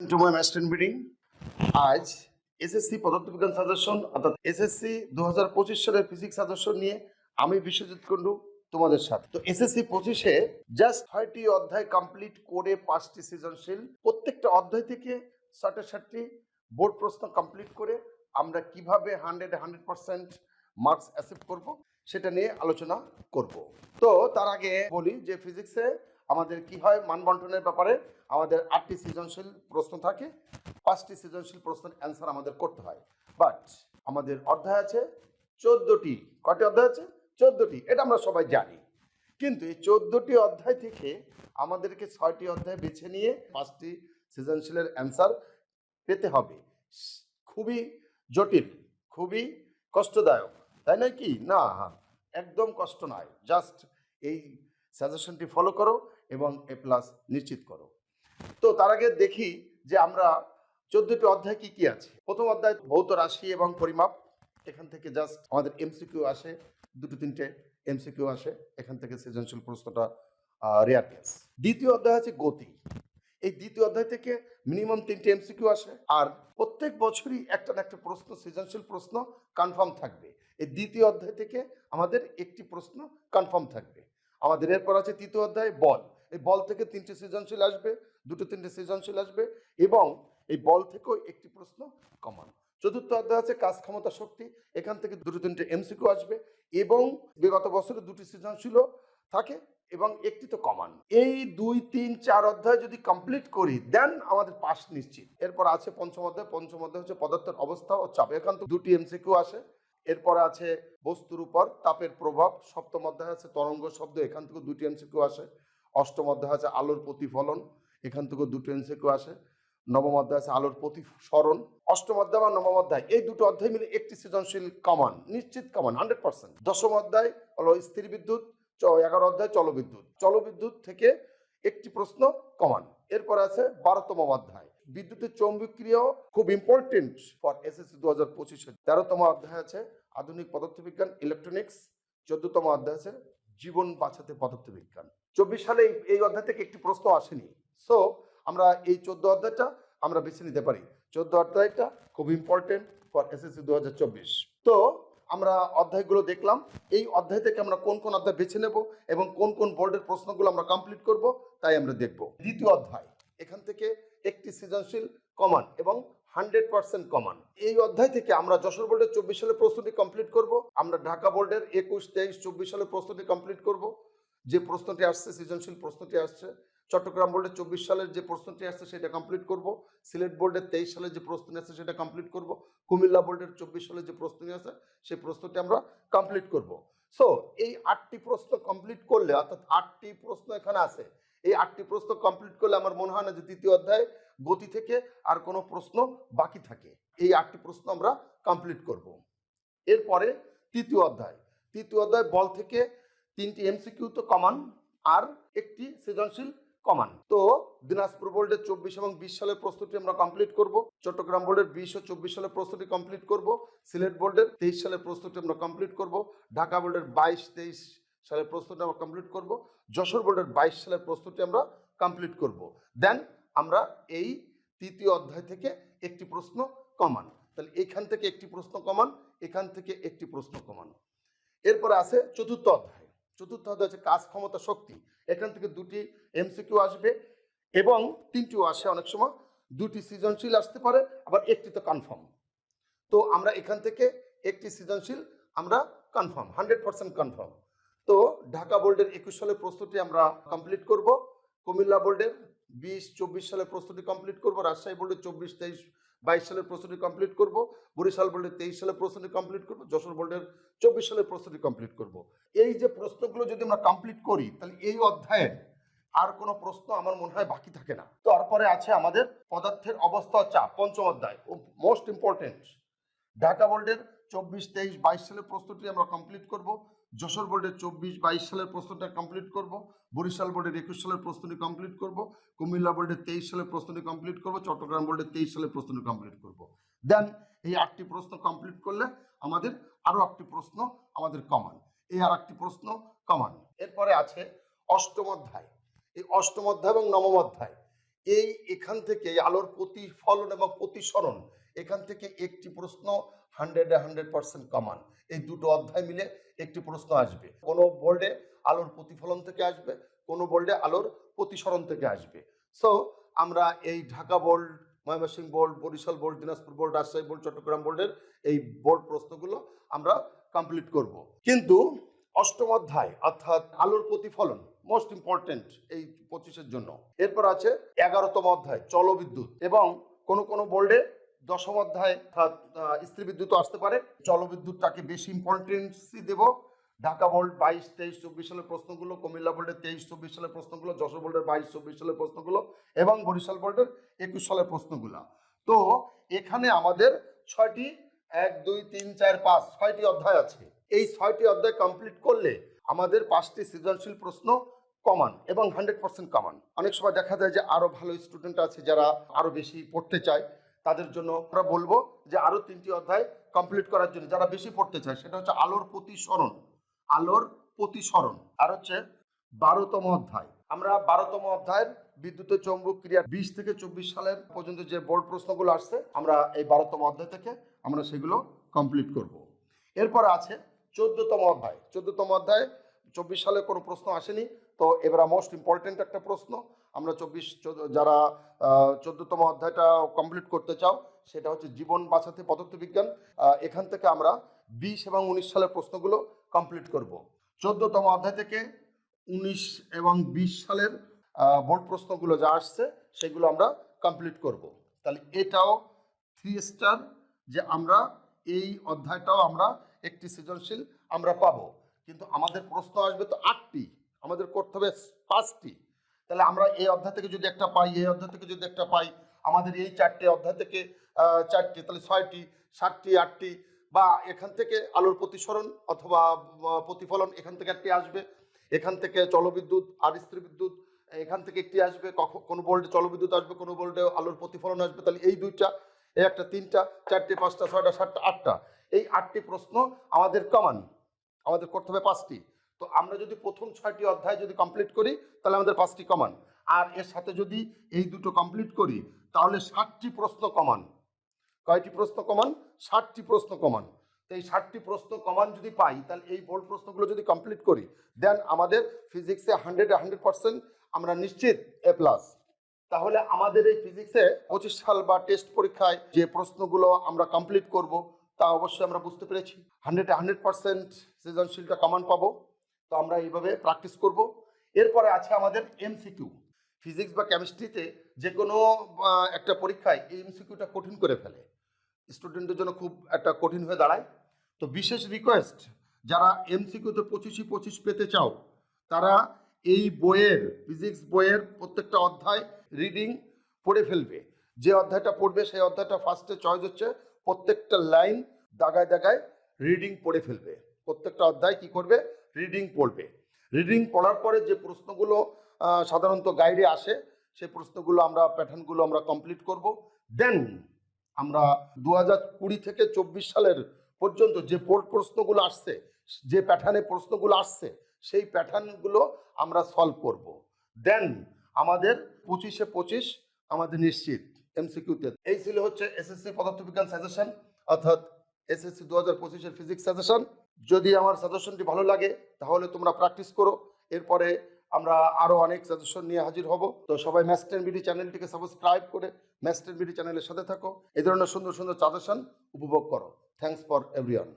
Two my master meeting আজ SSC পদার্থবিজ্ঞান suggestion, অর্থাৎ এসএসসি দু হাজার পঁচিশ সালের ফিজিক্স সাজেশন নিয়ে আমি বিশ্বজিৎ কুন্ডু তোমাদের সাথে। তো এসএসসি পঁচিশে জাস্ট ছয়টি অধ্যায় কমপ্লিট করে পাঁচটি সৃজনশীল। প্রত্যেকটা অধ্যায় থেকে ষাটে ষাটটি বোর্ড প্রশ্ন কমপ্লিট করে আমরা কীভাবে hundred hundred percent marks achieve করব, সেটা নিয়ে আলোচনা করব। তো তার আগে বলি যে ফিজিক্সে আমাদের কি হয় মানবন্টনের ব্যাপারে আমাদের আটটি সৃজনশীল প্রশ্ন থাকে, পাঁচটি সৃজনশীল প্রশ্নের অ্যান্সার আমাদের করতে হয়। বাট আমাদের অধ্যায় আছে চোদ্দটি। কয়টি অধ্যায় আছে? চোদ্দটি। এটা আমরা সবাই জানি। কিন্তু এই চোদ্দটি অধ্যায় থেকে আমাদেরকে ছয়টি অধ্যায় বেছে নিয়ে পাঁচটি সৃজনশীলের অ্যান্সার পেতে হবে। খুবই জটিল, খুবই কষ্টদায়ক। তাই নয় কি? না, একদম কষ্ট নয়। জাস্ট এই সাজেশনটি ফলো করো। এবং এ প্লাস নিশ্চিত করো। তো তার আগে দেখি যে আমরা চোদ্দটি অধ্যায় কি কি আছে। প্রথম অধ্যায় ভৌত রাশি এবং পরিমাপ। এখান থেকে জাস্ট আমাদের এমসিকিউ আসে, দুটো তিনটে এমসিকিউ আসে, এখান থেকে সৃজনশীল প্রশ্নটা রেয়ার কেস দ্বিতীয় অধ্যায় আছে গতি। এই দ্বিতীয় অধ্যায় থেকে মিনিমাম তিনটে এমসিকিউ আসে আর প্রত্যেক বছরই একটা না একটা প্রশ্ন, সৃজনশীল প্রশ্ন কনফার্ম থাকবে। এই দ্বিতীয় অধ্যায় থেকে আমাদের একটি প্রশ্ন কনফার্ম থাকবে। আমাদের এরপর আছে তৃতীয় অধ্যায় বল। এই বল থেকে তিনটি সৃজনশীল আসবে, দুটো তিনটি সৃজনশীল আসবে এবং এই বল থেকেও একটি প্রশ্ন কমান চতুর্থ অধ্যায় আছে কাজ ক্ষমতা শক্তি, এখান থেকে দুটো তিনটে এমসিকিউ আসবে এবং বিগত বছরে দুটি সৃজনশীলও থাকে এবং একটি তো কমান এই দুই, তিন, চার অধ্যায় যদি কমপ্লিট করি দেন আমাদের পাস নিশ্চিত। এরপর আছে পঞ্চম অধ্যায় পঞ্চম অধ্যায় হচ্ছে পদার্থের অবস্থা ও চাপ। এখান থেকে দুটি এমসিকিউ আসে, এরপর আছে বস্তুর উপর, তাপের প্রভাব, সপ্তম অধ্যায় আছে তরঙ্গ শব্দ, এখান থেকে দুটি এমসিকিউ আসে। অষ্টম অধ্যায় আছে আলোর প্রতিফলন, এখান থেকে দুটো এমসিকিউ আসে। নবম অধ্যায় আছে আলোর প্রতিসরণ অষ্টম অধ্যায় বা নবম অধ্যায়, এই দুটো অধ্যায় মিলে একটি সৃজনশীল কমান, নিশ্চিত কমান হান্ড্রেড পার্সেন্ট দশম অধ্যায় হলো স্থির বিদ্যুৎ এগারো অধ্যায় চলবিদ্যুৎ চলবিদ্যুৎ থেকে একটি প্রশ্ন, কমান। এরপর আছে বারোতম অধ্যায়। বিদ্যুতের চৌম্বকীয় খুব ইম্পর্টেন্ট ফর এসএসসি দু হাজার পঁচিশে তেরোতম অধ্যায় আছে আধুনিক পদার্থবিজ্ঞান ইলেকট্রনিক্স চোদ্দতম অধ্যায় আছে জীবন বাঁচাতে পদার্থবিজ্ঞান। চব্বিশ সালে এই- অধ্যায় থেকে একটি প্রশ্ন আসেনি। সো আমরা এই চোদ্দ অধ্যায়টা আমরা বেছে নিতে পারি। চোদ্দ অধ্যায়টা খুব ইম্পর্টেন্ট ফর এসএসসি দু হাজার চব্বিশ। তো, আমরা অধ্যায়গুলো দেখলাম। এই অধ্যায় থেকে আমরা কোন কোন অধ্যায় বেছে নেব এবং কোন কোন বোর্ডের প্রশ্নগুলো আমরা কমপ্লিট করব, তাই আমরা দেখব। দ্বিতীয় অধ্যায়, এখান থেকে একটি সৃজনশীল কমান এবং হান্ড্রেড পার্সেন্ট কমান। এই অধ্যায় থেকে আমরা যশোর বোর্ডের চব্বিশ সালের প্রস্তুতি কমপ্লিট করব, আমরা ঢাকা বোর্ডের একুশ, তেইশ, চব্বিশ সালের প্রস্তুতি কমপ্লিট করব। যে প্রশ্নটি আসছে, সৃজনশীল প্রশ্নটি আসছে, চট্টগ্রাম বোর্ডের চব্বিশ সালের যে প্রশ্নটি আসছে সেটা কমপ্লিট করব, সিলেট বোর্ডের তেইশ সালের যে প্রশ্ন আসছে সেটা কমপ্লিট করব, কুমিল্লা বোর্ডের চব্বিশ সালের যে প্রশ্নটি আছে সেই প্রশ্নটি আমরা কমপ্লিট করব। সো এই আটটি প্রশ্ন কমপ্লিট করলে, অর্থাৎ আটটি প্রশ্ন এখানে আছে এই আটটি প্রশ্ন কমপ্লিট করলে আমার মনে হয় না যে তৃতীয় অধ্যায় গতি থেকে আর কোনো প্রশ্ন বাকি থাকে। এই আটটি প্রশ্ন আমরা কমপ্লিট করব। এরপরে তৃতীয় অধ্যায়। তৃতীয় অধ্যায় বল থেকে তিনটি এমসিকিউ তো কমান আর একটি সৃজনশীল কমান তো দিনাজপুর বোর্ডের চব্বিশ এবং বিশ সালের প্রস্তুতি আমরা কমপ্লিট করব। চট্টগ্রাম বোর্ডের বিশ ও চব্বিশ সালের প্রস্তুতি কমপ্লিট করব। সিলেট বোর্ডের তেইশ সালের প্রস্তুতি আমরা কমপ্লিট করব। ঢাকা বোর্ডের বাইশ, তেইশ সালের প্রস্তুতি আমরা কমপ্লিট করব। যশোর বোর্ডের বাইশ সালের প্রস্তুতি আমরা কমপ্লিট করব। দেন আমরা এই তৃতীয় অধ্যায় থেকে একটি প্রশ্ন কমান। তাহলে এখান থেকে একটি প্রশ্ন কমান, এখান থেকে একটি প্রশ্ন কমান। এরপরে আছে চতুর্থ অধ্যায়। চতুর্থ অধ্যায় হচ্ছে কাজ ক্ষমতা শক্তি। এখান থেকে দুটি এমসিকিউ আসবে এবং তিনটিও আসে অনেক সময়। দুটি সৃজনশীল আসতে পারে, আবার একটি তো কনফার্ম তো আমরা এখান থেকে একটি সৃজনশীল আমরা কনফার্ম হান্ড্রেড পার্সেন্ট কনফার্ম তো ঢাকা বোর্ডের একুশ সালের প্রস্তুতি আমরা কমপ্লিট করব। কুমিল্লা বোর্ডের বিশ, চব্বিশ সালের প্রস্তুতি কমপ্লিট করব। রাজশাহী বোর্ডের চব্বিশ, তেইশ, বাইশ সালের প্রস্তুতি কমপ্লিট করব। বরিশাল বোর্ডের তেইশ সালের প্রস্তুতি কমপ্লিট করব। যশোর বোর্ডের চব্বিশ সালের প্রস্তুতি কমপ্লিট করব। এই যে প্রশ্নগুলো যদি আমরা কমপ্লিট করি, তাহলে এই অধ্যায়ের আর কোনো প্রশ্ন আমার মনে হয় বাকি থাকে না। তারপরে আছে আমাদের পদার্থের অবস্থা চাপ, পঞ্চম অধ্যায়, ও মোস্ট ইম্পর্টেন্ট ঢাকা বোর্ডের চব্বিশ, তেইশ, বাইশ সালের প্রস্তুতি আমরা কমপ্লিট করব। যশোর বোর্ডের চব্বিশ বাইশ সালের প্রস্তুতিটা কমপ্লিট করব, বরিশাল বোর্ডের একুশ সালের প্রস্তুতি কমপ্লিট করব, কুমিল্লা বোর্ডের তেইশ সালের প্রস্তুতি কমপ্লিট করব, চট্টগ্রাম বোর্ডের তেইশ সালের প্রস্তুতি কমপ্লিট করব। দেন এই আটটি প্রশ্ন কমপ্লিট করলে আমাদের আরও একটি প্রশ্ন আমাদের কমান এই আর একটি প্রশ্ন কমান এরপরে আছে অষ্টম অধ্যায়। এই অষ্টম অধ্যায় এবং নবম অধ্যায়। এই এখান থেকে আলোর প্রতিফলন এবং প্রতিসরণ, এখান থেকে একটি প্রশ্ন হান্ড্রেডে হান্ড্রেড পার্সেন্ট কমান এই দুটো অধ্যায় মিলে একটি প্রশ্ন আসবে। কোনো বোর্ডে আলোর প্রতিফলন থেকে আসবে, কোনো বোর্ডে আলোর প্রতিসরণ থেকে আসবে। সো আমরা এই Dhaka board Mymensingh board Barishal board Dinajpur board Rajshahi board Chittagong বোর্ডের এই বোর্ড প্রশ্নগুলো আমরা কমপ্লিট করব। কিন্তু অষ্টম অধ্যায়, অর্থাৎ আলোর প্রতিফলন মোস্ট ইম্পর্টেন্ট এই পঁচিশের জন্য। এরপর আছে এগারোতম অধ্যায়, চলবিদ্যুৎ। এবং কোন কোন বোর্ডে দশম অধ্যায় অর্থাৎ স্ত্রী বিদ্যুৎ আসতে পারে। জলবিদ্যুৎটাকে বেশি ইম্পর্টেন্সি দেব। ঢাকা বোর্ড বাইশ, তেইশ, চব্বিশ সালের প্রশ্নগুলো, কুমিল্লা বোর্ডের তেইশ, চব্বিশ সালের প্রশ্নগুলো, যশোর বোর্ডের বাইশ, চব্বিশ সালের প্রশ্নগুলো এবং বরিশাল বোর্ডের একুশ সালের প্রশ্নগুলো। তো এখানে আমাদের ছয়টি, এক, দুই, তিন, চার, পাঁচ, ছয়টি অধ্যায় আছে। এই ছয়টি অধ্যায় কমপ্লিট করলে আমাদের পাঁচটি সৃজনশীল প্রশ্ন কমান এবং হান্ড্রেড পার্সেন্ট কমান অনেক সময় দেখা যায় যে আরও ভালো স্টুডেন্ট আছে যারা আরও বেশি পড়তে চায়। তাদের জন্য আমরা বলব যে আরও তিনটি অধ্যায় কমপ্লিট করার জন্য, যারা বেশি পড়তে চায়, সেটা হচ্ছে আলোর প্রতিসরণ। আলোর প্রতিসরণ। আর হচ্ছে বারোতম অধ্যায়। আমরা বারোতম অধ্যায়ের বিদ্যুতের চৌম্বক ক্রিয়া বিশ থেকে চব্বিশ সালের পর্যন্ত যে বোর্ড প্রশ্নগুলো আসছে, আমরা এই বারোতম অধ্যায় থেকে আমরা সেগুলো কমপ্লিট করব। এরপর আছে চোদ্দতম অধ্যায়। চোদ্দতম অধ্যায় চব্বিশ সালে কোনো প্রশ্ন আসেনি, তো এবার মোস্ট ইম্পর্টেন্ট একটা প্রশ্ন আমরা চব্বিশ যারা চোদ্দতম অধ্যায়টা কমপ্লিট করতে চাও, সেটা হচ্ছে জীবন বাঁচাতে পদার্থবিজ্ঞান এখান থেকে আমরা বিশ এবং উনিশ সালের প্রশ্নগুলো কমপ্লিট করব। চোদ্দতম অধ্যায় থেকে উনিশ এবং বিশ সালের বোর্ড প্রশ্নগুলো যা আসছে, সেগুলো আমরা কমপ্লিট করব। তাহলে এটাও থ্রি স্টার যে আমরা এই অধ্যায়টাও আমরা একটি সৃজনশীল আমরা পাবো। কিন্তু আমাদের প্রশ্ন আসবে তো আটটি, আমাদের করতে হবে পাঁচটি। তাহলে আমরা এই অধ্যায় থেকে যদি একটা পাই, এই অধ্যায় থেকে যদি একটা পাই, আমাদের এই চারটে অধ্যায় থেকে চারটি, তাহলে ছয়টি, সাতটি, আটটি, বা এখান থেকে আলোর প্রতিসরণ অথবা প্রতিফলন এখান থেকে একটি আসবে। এখান থেকে জলবিদ্যুৎ আর স্ত্রী বিদ্যুৎ, এখান থেকে একটি আসবে। কখ- কোনো বোল্ডে জলবিদ্যুৎ আসবে, কোনো বোল্ডে আলোর প্রতিফলন আসবে। তাহলে এই দুইটা, এই একটা তিনটা, চারটে, পাঁচটা, ছয়টা, সাতটা, আটটা, এই আটটি প্রশ্ন আমাদের কমান আমাদের করতে হবে পাঁচটি। তো আমরা যদি প্রথম ছয়টি অধ্যায় যদি কমপ্লিট করি, তাহলে আমাদের পাঁচটি কমান আর এর সাথে যদি এই দুটো কমপ্লিট করি, তাহলে ষাটটি প্রশ্ন কমান কয়টি প্রশ্ন কমান ষাটটি প্রশ্ন কমান তো এই ষাটটি প্রশ্ন কমান যদি পাই, তাহলে এই বোর্ড প্রশ্নগুলো যদি কমপ্লিট করি দেন আমাদের ফিজিক্সে হান্ড্রেড হান্ড্রেড পার্সেন্ট আমরা নিশ্চিত এ প্লাস তাহলে আমাদের এই ফিজিক্সে পঁচিশ সাল বা টেস্ট পরীক্ষায় যে প্রশ্নগুলো আমরা কমপ্লিট করব, তা অবশ্যই আমরা বুঝতে পেরেছি। হান্ড্রেড হান্ড্রেড পার্সেন্ট সৃজনশীলটা কমান পাবো। তো আমরা এইভাবে প্র্যাকটিস করব। এরপরে আছে আমাদের এমসিকিউ ফিজিক্স বা কেমিস্ট্রিতে যে কোনো একটা পরীক্ষায় এই এমসিকিউটা কঠিন করে ফেলে। স্টুডেন্টদের জন্য খুব একটা কঠিন হয়ে দাঁড়ায়। তো বিশেষ রিকোয়েস্ট যারা এমসিকিউতে পঁচিশই পঁচিশ পেতে চাও, তারা এই বইয়ের ফিজিক্স বইয়ের প্রত্যেকটা অধ্যায় রিডিং পড়ে ফেলবে। যে অধ্যায়টা পড়বে, সেই অধ্যায়টা ফার্স্টে চয়েস হচ্ছে, প্রত্যেকটা লাইন দাগায় দাগায় রিডিং পড়ে ফেলবে। প্রত্যেকটা অধ্যায় কি করবে? রিডিং পড়বে রিডিং পড়ার পরে যে প্রশ্নগুলো সাধারণত গাইডে আসে, সেই প্রশ্নগুলো আমরা প্যাটার্নগুলো আমরা কমপ্লিট করব। দেন আমরা দু হাজার কুড়ি থেকে চব্বিশ সালের পর্যন্ত যে বোর্ড প্রশ্নগুলো আসছে, যে প্যাটার্নে প্রশ্নগুলো আসছে, সেই প্যাটার্নগুলো আমরা সলভ করব। দেন আমাদের পঁচিশে পঁচিশ আমাদের নিশ্চিত এমসিকিউতে এই ছিল হচ্ছে এসএসসি পদার্থবিজ্ঞান সাজেশন অর্থাৎ এসএসসি দু হাজার পঁচিশের ফিজিক্স সাজেশন যদি আমার সাজেশনটি ভালো লাগে, তাহলে তোমরা প্র্যাকটিস করো। এরপরে আমরা আরও অনেক সাজেশন নিয়ে হাজির হব। তো সবাই ম্যাস্টেন বিডি চ্যানেলটিকে সাবস্ক্রাইব করে ম্যাস্টেন বিডি চ্যানেলের সাথে থাকো। এই ধরনের সুন্দর সুন্দর সাজেশন উপভোগ করো। Thanks for everyone